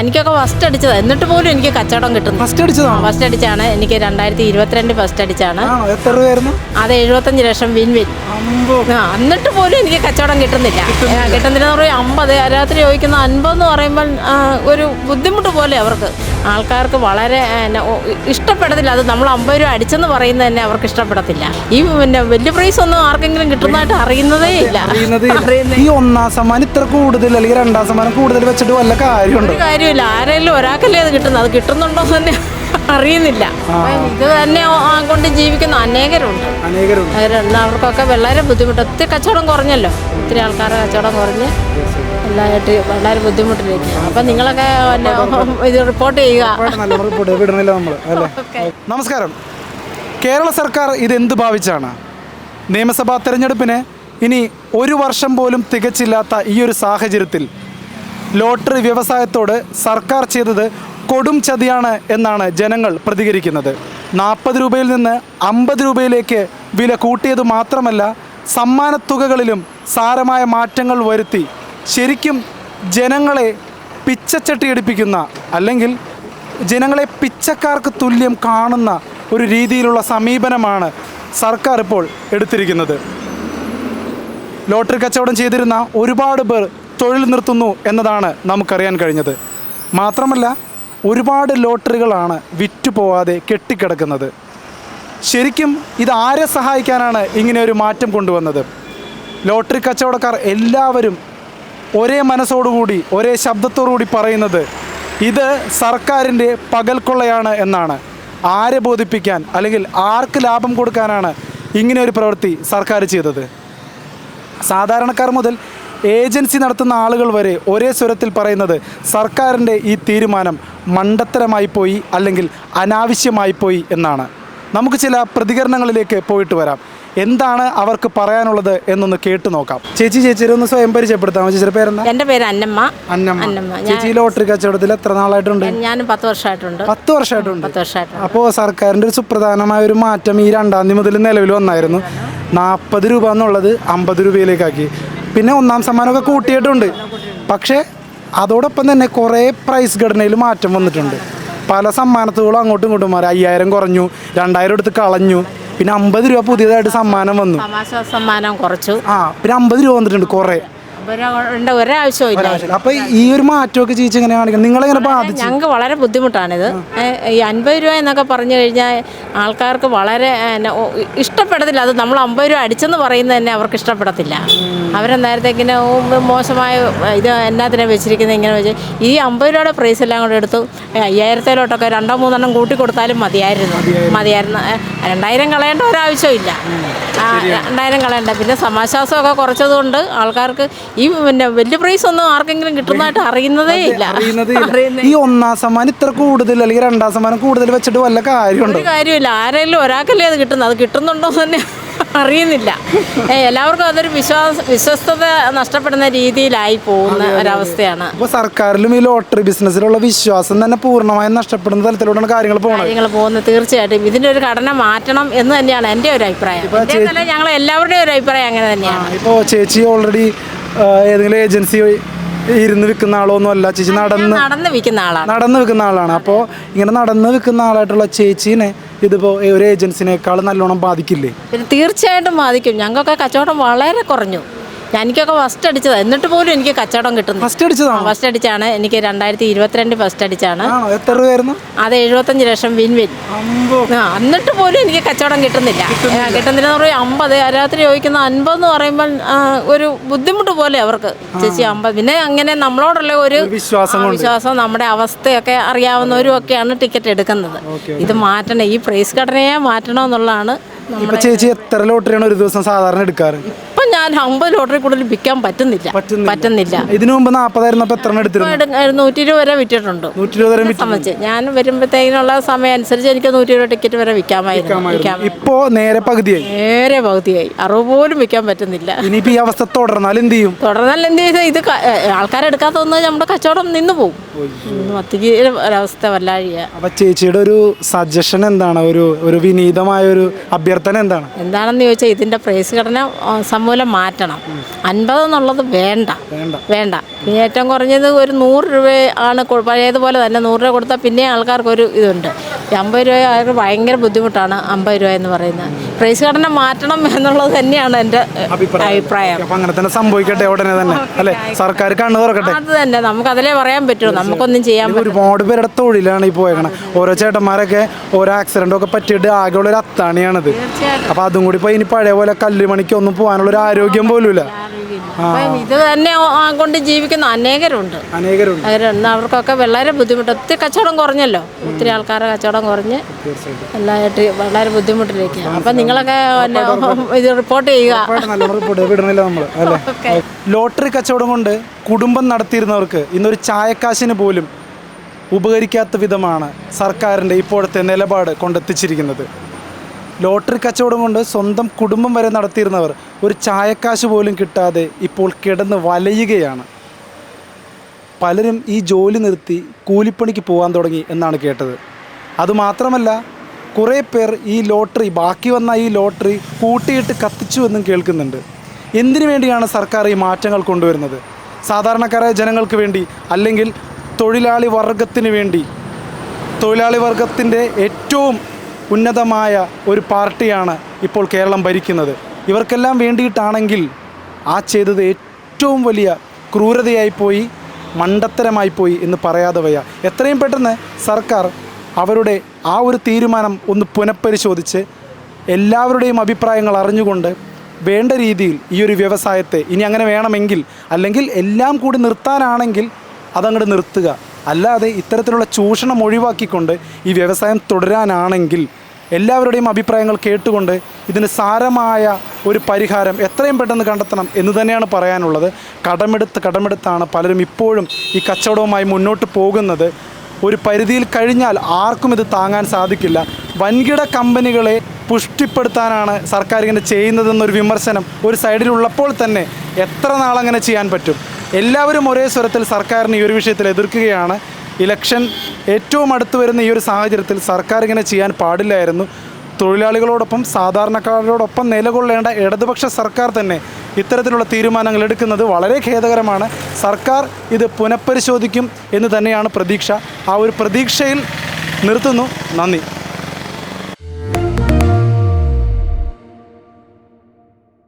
എനിക്കൊക്കെ ഫസ്റ്റ് അടിച്ചതാണ് എന്നിട്ട് പോലും എനിക്ക് കച്ചവടം കിട്ടുന്നു ഫസ്റ്റ് അടിച്ചതാണ്? ഫസ്റ്റ് അടിച്ചാണ്. എനിക്ക് രണ്ടായിരത്തി ഇരുപത്തിരണ്ട് ഫസ്റ്റ് അടിച്ചാണ് എത്ര രൂപയായിരുന്നു? അത് എഴുപത്തഞ്ച് ലക്ഷം വിൻ വിൻ ആ എന്നിട്ട് പോലും എനിക്ക് കച്ചവടം കിട്ടുന്നില്ല. കിട്ടുന്നില്ല. എന്ന് പറയുമ്പോൾ അമ്പത്. രാത്രി ചോദിക്കുന്ന അൻപത് എന്ന് പറയുമ്പോൾ ഒരു ബുദ്ധിമുട്ട് പോലെ അവർക്ക്. ആൾക്കാർക്ക് വളരെ എന്നെ ഇഷ്ടപ്പെടത്തില്ല. അത് നമ്മൾ അമ്പത് രൂപ അടിച്ചെന്ന് പറയുന്നത് തന്നെ അവർക്ക് ഇഷ്ടപ്പെടത്തില്ല. ഈ പിന്നെ വലിയ പ്രൈസ് ഒന്നും ആർക്കെങ്കിലും കിട്ടുന്നതായിട്ട് അറിയുന്നതേ ഇല്ല. ഈ ഒന്നാം സമ്മാനം ഇത്ര കൂടുതൽ അല്ലെങ്കിൽ രണ്ടാം സമ്മാനം കൂടുതൽ വെച്ചിട്ട് വല്ല കാര്യമുണ്ടോ? കാര്യമില്ല. ആരെങ്കിലും ഒരാൾക്കല്ലേ അത് കിട്ടുന്നത്. അത് കിട്ടുന്നുണ്ടോ തന്നെ അറിയുന്നില്ല. ഇത് തന്നെ കൊണ്ട് ജീവിക്കുന്ന അനേകരുണ്ട്. അനേകരുണ്ട്. അവർക്കൊക്കെ വളരെ ബുദ്ധിമുട്ട്. ഒത്തിരി കച്ചവടം കുറഞ്ഞല്ലോ. ഒത്തിരി ആൾക്കാരുടെ കച്ചവടം കുറഞ്ഞ്. എല്ലാമായിട്ട് വളരെ ബുദ്ധിമുട്ടിലേക്ക് അപ്പം നിങ്ങളൊക്കെ ഇത് റിപ്പോർട്ട് ചെയ്യുക. ഉറപ്പായിട്ടും നല്ല റിപ്പോർട്ട് വിടണില്ല നമ്മൾ അല്ലേ? നമസ്കാരം. കേരള സർക്കാർ ഇതെന്ത് ഭാവിച്ചാണ്? നിയമസഭാ തെരഞ്ഞെടുപ്പിന് ഇനി ഒരു വർഷം പോലും തികച്ചില്ലാത്ത ഈ ഒരു സാഹചര്യത്തിൽ ലോട്ടറി വ്യവസായത്തോട് സർക്കാർ ചെയ്തത് കൊടും ചതിയാണ് എന്നാണ് ജനങ്ങൾ പ്രതികരിക്കുന്നത്. നാൽപ്പത് രൂപയിൽ നിന്ന് അമ്പത് രൂപയിലേക്ക് വില കൂട്ടിയത് മാത്രമല്ല സമ്മാനത്തുകകളിലും സാരമായ മാറ്റങ്ങൾ വരുത്തി ശരിക്കും ജനങ്ങളെ പിച്ചച്ചട്ടിയടിപ്പിക്കുന്ന അല്ലെങ്കിൽ ജനങ്ങളെ പിച്ചക്കാർക്ക് തുല്യം കാണുന്ന ഒരു രീതിയിലുള്ള സമീപനമാണ് സർക്കാർ ഇപ്പോൾ എടുത്തിരിക്കുന്നത്. ലോട്ടറി കച്ചവടം ചെയ്തിരുന്ന ഒരുപാട് പേർ തൊഴിൽ നിർത്തുന്നു എന്നതാണ് നമുക്കറിയാൻ കഴിഞ്ഞത്. മാത്രമല്ല ഒരുപാട് ലോട്ടറികളാണ് വിറ്റുപോവാതെ കെട്ടിക്കിടക്കുന്നത്. ശരിക്കും ഇത് ആരെ സഹായിക്കാനാണ് ഇങ്ങനെ ഒരു മാറ്റം കൊണ്ടുവന്നത്? ലോട്ടറി കച്ചവടക്കാർ എല്ലാവരും ഒരേ മനസ്സോടുകൂടി ഒരേ ശബ്ദത്തോടുകൂടി പറയുന്നത് ഇത് സർക്കാരിന്റെ പകൽക്കൊള്ളയാണ് എന്നാണ്. ആരെ ബോധിപ്പിക്കാൻ അല്ലെങ്കിൽ ആർക്ക് ലാഭം കൊടുക്കാനാണ് ഇങ്ങനെ ഒരു പ്രവൃത്തി സർക്കാർ ചെയ്തത്? സാധാരണക്കാർ മുതൽ ഏജൻസി നടത്തുന്ന ആളുകൾ വരെ ഒരേ സ്വരത്തിൽ പറയുന്നത് സർക്കാരിന്റെ ഈ തീരുമാനം മണ്ടത്തരമായി പോയി അല്ലെങ്കിൽ അനാവശ്യമായി പോയി എന്നാണ്. നമുക്ക് ചില പ്രതികരണങ്ങളിലേക്ക് പോയിട്ട് വരാം. എന്താണ് അവർക്ക് പറയാനുള്ളത് എന്നൊന്ന് കേട്ടു നോക്കാം. ചേച്ചി ചേച്ചിയുടെ ഒന്ന് സ്വയം പരിചയപ്പെടുത്താം ചേച്ചിയുടെ പേരെന്താ? എന്റെ പേര് അന്നമ്മ. അന്നമ്മ. ചേച്ചി ലോട്ടറി കച്ചവടത്തിൽ എത്ര നാളായിട്ടുണ്ട്? ഞാൻ പത്ത് വർഷമായിട്ടുണ്ട്. പത്ത് വർഷമായിട്ടുണ്ട്. പത്ത് വർഷമായിട്ടുണ്ട്. അപ്പോൾ സർക്കാരിന്റെ ഒരു സുപ്രധാനമായ ഒരു മാറ്റം ഈ രണ്ടാം തീയതി മുതൽ നിലവിൽ വന്നായിരുന്നു. നാൽപ്പത് രൂപ എന്നുള്ളത് അമ്പത് രൂപയിലേക്കാക്കി. പിന്നെ ഒന്നാം സമ്മാനമൊക്കെ കൂട്ടിയിട്ടുണ്ട്. പക്ഷേ അതോടൊപ്പം തന്നെ കുറേ പ്രൈസ് ഘടനയിൽ മാറ്റം വന്നിട്ടുണ്ട്. പല സമ്മാനത്തുകളും അങ്ങോട്ടും ഇങ്ങോട്ടും മാറി. അയ്യായിരം കുറഞ്ഞു. രണ്ടായിരം എടുത്ത് കളഞ്ഞു. പിന്നെ അമ്പത് രൂപ പുതിയതായിട്ട് സമ്മാനം വന്നു. സമ്മാനം കുറച്ചു. ആ പിന്നെ അമ്പത് രൂപ വന്നിട്ടുണ്ട് കുറേ. അപ്പൊ ഈ ഒരു മാറ്റമൊക്കെ ചേച്ചി എങ്ങനെ കാണിക്കണം? നിങ്ങളെങ്ങനെ ബാധിച്ചു? ഞങ്ങൾക്ക് വളരെ ബുദ്ധിമുട്ടാണിത്. ഈ അൻപത് രൂപ എന്നൊക്കെ പറഞ്ഞു കഴിഞ്ഞാൽ ആൾക്കാർക്ക് വളരെ ഇഷ്ടപ്പെടത്തില്ല. അത് നമ്മൾ അമ്പത് രൂപ അടിച്ചെന്ന് പറയുന്നത് തന്നെ അവർക്ക് ഇഷ്ടപ്പെടത്തില്ല. അവരെന്നേരത്തെ ഇങ്ങനെ ഓ, മോശമായ ഇത് എന്നാത്തിനെ വെച്ചിരിക്കുന്നത് ഇങ്ങനെ വെച്ച് ഈ അമ്പത് രൂപയുടെ പ്രൈസ് എല്ലാം കൂടെ എടുത്തു. അയ്യായിരത്തിലോട്ടൊക്കെ രണ്ടോ മൂന്നെണ്ണം കൂട്ടി കൊടുത്താലും മതിയായിരുന്നു. മതിയായിരുന്നു. രണ്ടായിരം കളയേണ്ട ഒരാവശ്യമില്ല രണ്ടായിരം കളയണ്ട. പിന്നെ സമാശ്വാസമൊക്കെ കുറച്ചതുകൊണ്ട് ആൾക്കാർക്ക് ഈ പിന്നെ വലിയ പ്രൈസ് ഒന്നും ആർക്കെങ്കിലും കിട്ടുന്നതായിട്ട് അറിയുന്നതേ ഇല്ല. ഈ ഒന്നാം സമ്മാനം ഇത്ര കൂടുതൽ അല്ലെങ്കിൽ രണ്ടാം സമ്മാനം കൂടുതൽ വെച്ചിട്ട് വല്ല കാര്യമുണ്ടോ? കാര്യമില്ല. ആരെങ്കിലും ഒരാൾക്കല്ലേ അത് കിട്ടുന്നത്. അത് കിട്ടുന്നുണ്ടോ തന്നെ അറിയുന്നില്ല. എല്ലാവർക്കും അതൊരു വിശ്വാസ വിശ്വസ്തത നഷ്ടപ്പെടുന്ന രീതിയിലായി പോകുന്ന ഒരവസ്ഥയാണ്. അപ്പോൾ സർക്കാരിലും ഈ ലോട്ടറി ബിസിനസ്സിലുള്ള വിശ്വാസം തന്നെ പൂർണമായും നഷ്ടപ്പെടുന്ന തലത്തിലൂടെയാണ് കാര്യങ്ങൾ പോകുന്നത് കാര്യങ്ങൾ പോകുന്നത്. തീർച്ചയായിട്ടും ഇതിന്റെ ഒരു ഘടന മാറ്റണം എന്ന് തന്നെയാണ് എന്റെ ഒരു അഭിപ്രായം. ഞങ്ങൾ എല്ലാവരുടെയും ഒരു അഭിപ്രായം അങ്ങനെ തന്നെയാണ്. ഇപ്പോ ചേച്ചി ഓൾറെഡി ഏതെങ്കിലും ഏജൻസി ഇരുന്ന് വിൽക്കുന്ന ആളോ ഒന്നും അല്ല ചേച്ചി നടന്ന് നടന്ന് വിൽക്കുന്ന ആളാണ്. നടന്ന് വിൽക്കുന്ന ആളാണ്. അപ്പോൾ ഇങ്ങനെ നടന്ന് വിൽക്കുന്ന ആളായിട്ടുള്ള ചേച്ചീനെ ഇതിപ്പോൾ ഒരു ഏജൻസിനേക്കാൾ നല്ലോണം ബാധിക്കില്ലേ? തീർച്ചയായിട്ടും ബാധിക്കും. ഞങ്ങൾക്കൊക്കെ കച്ചവടം വളരെ കുറഞ്ഞു. എനിക്കൊക്കെ ഫസ്റ്റ് അടിച്ചതാണ് എന്നിട്ട് പോലും എനിക്ക് കച്ചവടം കിട്ടുന്നു ഫസ്റ്റ് അടിച്ചതാണ്? ഫസ്റ്റ് അടിച്ചാണ്. എനിക്ക് രണ്ടായിരത്തി ഇരുപത്തിരണ്ട് ഫസ്റ്റ് അടിച്ചാണ് എത്ര രൂപയായിരുന്നു? അത് എഴുപത്തഞ്ച് ലക്ഷം വിൻ വിൻ എന്നിട്ട് പോലും എനിക്ക് കച്ചവടം കിട്ടുന്നില്ല. കിട്ടുന്നില്ലെന്ന് കിട്ടുന്നില്ല എന്ന് പറയും അമ്പത്. രാത്രി ചോദിക്കുന്ന അൻപത് എന്ന് പറയുമ്പോൾ ഒരു ബുദ്ധിമുട്ട് പോലെ അവർക്ക്. ചേച്ചി അമ്പത്. പിന്നെ അങ്ങനെ നമ്മളോടുള്ള ഒരു വിശ്വാസം വിശ്വാസം നമ്മുടെ അവസ്ഥയൊക്കെ അറിയാവുന്നവരും ഒക്കെയാണ് ടിക്കറ്റ് എടുക്കുന്നത്. ഇത് മാറ്റണം. ഈ പ്രൈസ് ഘടനയെ മാറ്റണമെന്നുള്ളതാണ് ചേച്ചി എത്ര ലോട്ടറിയാണ് ഒരു ദിവസം സാധാരണ എടുക്കാറ്? അമ്പത് ലോട്ടറി കൂടുതൽ വിൽക്കാൻ പറ്റുന്നില്ല. പറ്റുന്നില്ല. ഇതിനു മുമ്പ് നാൽപ്പതായിരുന്നു അപ്പൊ എത്ര എടുത്തിരുന്നു? നൂറ്റി ഇരുപത് വരെ വിറ്റിട്ടുണ്ട്. നൂറ്റി ഇരുപത് വരെ സംബന്ധിച്ച് ഞാൻ വരുമ്പോഴത്തേക്കിനുള്ള സമയം അനുസരിച്ച് എനിക്ക് നൂറ്റി ഇരുപത് ടിക്കറ്റ് വരെ വിൽക്കാമായിരുന്നു. ഇപ്പോ നേരെ പകുതിയായി? നേരെ പകുതിയായി. അറുപത് പോലും വിൽക്കാൻ പറ്റുന്നില്ല. ഇനിയിപ്പോ ഈ അവസ്ഥ തുടർന്നാൽ എന്ത് ചെയ്യും? തുടർന്നാൽ എന്ത് ചെയ്യും? ഇത് ആൾക്കാരെടുക്കാത്ത നമ്മുടെ കച്ചവടം നിന്ന് പോകും. മത്തിക്ക് ഒരവസ്ഥ വല്ലാഴിയ അപ്പൊ ചേച്ചിയുടെ ഒരു സജഷൻ എന്താണ്? ഒരു ഒരു വിനീതമായ ഒരു അഭ്യർത്ഥന എന്താണ്? എന്താണെന്ന് ചോദിച്ചാൽ ഇതിന്റെ പ്രൈസ് ഘടന സമൂലം മാറ്റണം. അൻപത് എന്നുള്ളത് വേണ്ട. വേണ്ട. ഏറ്റവും കുറഞ്ഞത് ഒരു നൂറ് രൂപ ആണ് പഴയതുപോലെ തന്നെ നൂറ് രൂപ കൊടുത്താൽ പിന്നെ ആൾക്കാർക്ക് ഒരു ഇതുണ്ട്. അമ്പത് രൂപ അവർക്ക് ഭയങ്കര ബുദ്ധിമുട്ടാണ് അമ്പത് രൂപ എന്ന് പറയുന്നത്. പ്രൈസ് ഘടന മാറ്റണം എന്നുള്ളത് തന്നെയാണ് എന്റെ അഭിപ്രായം. അങ്ങനെ തന്നെ സംഭവിക്കട്ടെ ഉടനെ തന്നെ അല്ലെ? സർക്കാർ കണ്ണു തുറക്കട്ടെ. അത് തന്നെ നമുക്ക് അതിലേ പറയാൻ പറ്റുള്ളൂ നമുക്കൊന്നും ചെയ്യാൻ ഒരുപാട് പേരുടെ തൊഴിലാണ് ഈ പോയേക്കണത് ഓരോ ചേട്ടന്മാരൊക്കെ ഓരോ ആക്സിഡന്റ് ഒക്കെ പറ്റിയിട്ട് ആകെയുള്ള ഒരു അത്താണിയാണിത്. അപ്പൊ അതും കൂടി ഇപ്പൊ ഇനി പഴയ പോലെ കല്ലുമണിക്ക് ഒന്നും പോകാനുള്ള ഒരു ആരോഗ്യം പോലും ഇല്ല അപ്പം ഇത് തന്നെ കൊണ്ട് ജീവിക്കുന്ന അനേകരുണ്ട്. അനേകരുണ്ട്. അവരുണ്ട് അവർക്കൊക്കെ വളരെ ബുദ്ധിമുട്ട്. ഒത്തിരി കച്ചവടം കുറഞ്ഞല്ലോ. ഒത്തിരി ആൾക്കാരുടെ കച്ചവടം കുറഞ്ഞ് എല്ലായിട്ട് വളരെ ബുദ്ധിമുട്ടിലേക്കാണ്. അപ്പം നിങ്ങളൊക്കെ ഇത് റിപ്പോർട്ട് ചെയ്യുക. ലോട്ടറി കച്ചവടം കൊണ്ട് കുടുംബം നടത്തിയിരുന്നവർക്ക് ഇന്നൊരു ചായക്കാശിന് പോലും ഉപകരിക്കാത്ത വിധമാണ് സർക്കാരിന്റെ ഇപ്പോഴത്തെ നിലപാട് കൊണ്ടെത്തിച്ചിരിക്കുന്നത്. ലോട്ടറി കച്ചവടം കൊണ്ട് സ്വന്തം കുടുംബം വരെ നടത്തിയിരുന്നവർ ഒരു ചായക്കാശ് പോലും കിട്ടാതെ ഇപ്പോൾ കിടന്ന് വലയുകയാണ്. പലരും ഈ ജോലി നിർത്തി കൂലിപ്പണിക്ക് പോകാൻ തുടങ്ങി എന്നാണ് കേട്ടത്. അതുമാത്രമല്ല കുറേ പേർ ഈ ലോട്ടറി ബാക്കി വന്ന ഈ ലോട്ടറി കൂട്ടിയിട്ട് കത്തിച്ചു എന്നും കേൾക്കുന്നുണ്ട്. എന്തിനു വേണ്ടിയാണ് സർക്കാർ ഈ മാറ്റങ്ങൾ കൊണ്ടുവരുന്നത്? സാധാരണക്കാരായ ജനങ്ങൾക്ക് വേണ്ടി അല്ലെങ്കിൽ തൊഴിലാളി വർഗത്തിന് വേണ്ടി? തൊഴിലാളി വർഗത്തിന്റെ ഏറ്റവും ഉന്നതമായ ഒരു പാർട്ടിയാണ് ഇപ്പോൾ കേരളം ഭരിക്കുന്നത്. ഇവർക്കെല്ലാം വേണ്ടിയിട്ടാണെങ്കിൽ ആ ചെയ്തത് ഏറ്റവും വലിയ ക്രൂരതയായിപ്പോയി മണ്ടത്തരമായിപ്പോയി മണ്ടത്തരമായി പോയി എന്ന് പറയാതെ വയ്യ. എത്രയും പെട്ടെന്ന് സർക്കാർ അവരുടെ ആ ഒരു തീരുമാനം ഒന്ന് പുനഃപരിശോധിച്ച് എല്ലാവരുടെയും അഭിപ്രായങ്ങൾ അറിഞ്ഞുകൊണ്ട് വേണ്ട രീതിയിൽ ഈ ഒരു വ്യവസായത്തെ ഇനി അങ്ങനെ വേണമെങ്കിൽ അല്ലെങ്കിൽ എല്ലാം കൂടി നിർത്താനാണെങ്കിൽ അതങ്ങോട്ട് നിർത്തുക. അല്ലാതെ ഇത്തരത്തിലുള്ള ചൂഷണം ഒഴിവാക്കിക്കൊണ്ട് ഈ വ്യവസായം തുടരാനാണെങ്കിൽ എല്ലാവരുടെയും അഭിപ്രായങ്ങൾ കേട്ടുകൊണ്ട് ഇതിന് സാരമായ ഒരു പരിഹാരം എത്രയും പെട്ടെന്ന് കണ്ടെത്തണം എന്ന് തന്നെയാണ് പറയാനുള്ളത്. കടമെടുത്ത് കടമെടുത്താണ് പലരും ഇപ്പോഴും ഈ കച്ചവടവുമായി മുന്നോട്ട് പോകുന്നത്. ഒരു പരിധിയിൽ കഴിഞ്ഞാൽ ആർക്കും ഇത് താങ്ങാൻ സാധിക്കില്ല. വൻകിട കമ്പനികളെ പുഷ്ടിപ്പെടുത്താനാണ് സർക്കാർ ഇങ്ങനെ ചെയ്യുന്നതെന്നൊരു വിമർശനം ഒരു സൈഡിലുള്ളപ്പോൾ തന്നെ എത്ര നാളങ്ങനെ ചെയ്യാൻ പറ്റും? എല്ലാവരും ഒരേ സ്വരത്തിൽ സർക്കാരിന് ഈ ഒരു വിഷയത്തിൽ എതിർക്കുകയാണ്. ഇലക്ഷൻ ഏറ്റവും അടുത്ത് വരുന്ന ഈ ഒരു സാഹചര്യത്തിൽ സർക്കാർ ഇങ്ങനെ ചെയ്യാൻ പാടില്ലായിരുന്നു. തൊഴിലാളികളോടൊപ്പം സാധാരണക്കാരോടൊപ്പം നിലകൊള്ളേണ്ട ഇടതുപക്ഷ സർക്കാർ തന്നെ ഇത്തരത്തിലുള്ള തീരുമാനങ്ങൾ എടുക്കുന്നത് വളരെ ഖേദകരമാണ്. സർക്കാർ ഇത് പുനഃപരിശോധിക്കും എന്ന് തന്നെയാണ് പ്രതീക്ഷ. ആ ഒരു പ്രതീക്ഷയിൽ നിർത്തുന്നു. നന്ദി.